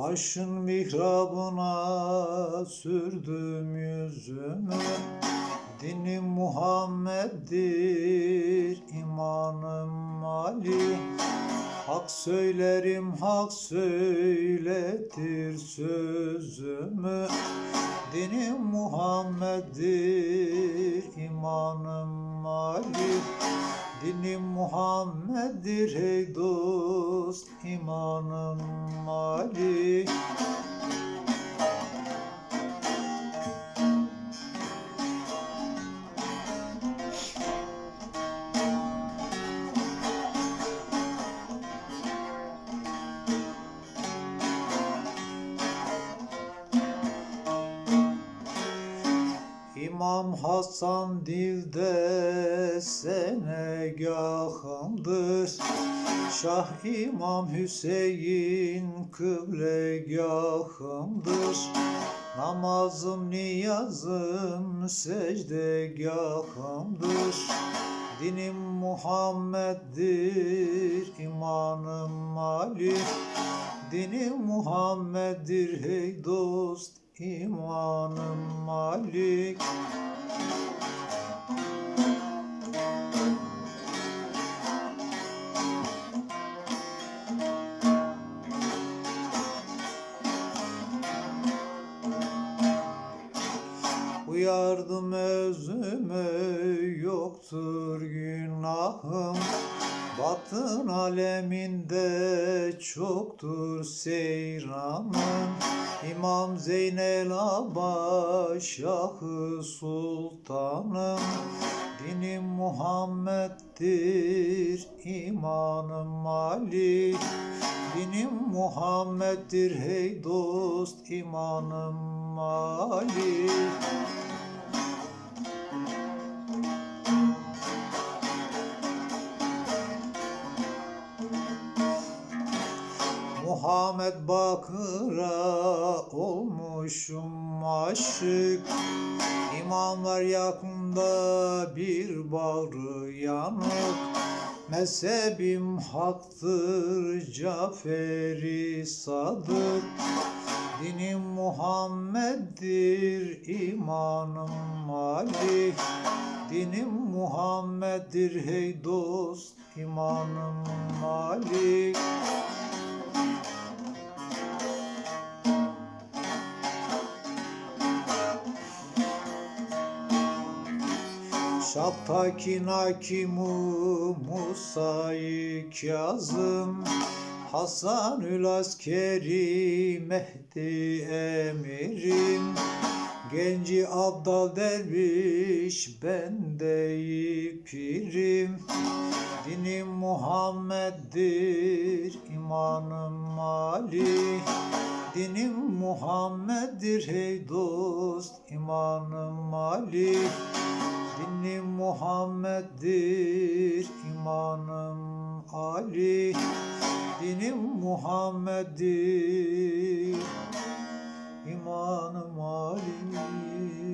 Haşın mihrabına sürdüm yüzümü. Dinim Muhammed'dir, imanım Ali Hak söylerim, hak söyletir sözümü. Dinim Muhammed'dir, imanım Ali Dinim Muhammed'dir ey dost, imanım Ali İmam Hasan dilde senegahımdır. Şah İmam Hüseyin kıblegahımdır Namazım niyazım secdegahımdır. Dinim Muhammed'dir, imanım Ali Dinim Muhammed'dir hey dost, imanım Malik. Uyardım özüme yoktur günahım Batın aleminde çoktur seyranım İmam Zeynel Aba Şahı Sultanım. Dinim Muhammed'dir, imanım Ali. Dinim Muhammed'dir hey dost, imanım Ali Muhammed Bakır'a olmuşum aşık. İmamlar yakında bir bağrı yanık. Mezhebim haktır Caferi Sadık. Dinim Muhammed'dir imanım Ali Dinim Muhammed'dir hey dost imanım Ali Şaptakin hakimu Musa'yı Kazım Hasanül askeri Mehdi emirim. Genci Abdal derviş ben de pirim Dinim Muhammed'dir imanım Ali Dinim Muhammed'dir hey dost imanım Ali Muhammed'dir imanım Ali. Dinim Muhammed'dir. İmanım Ali.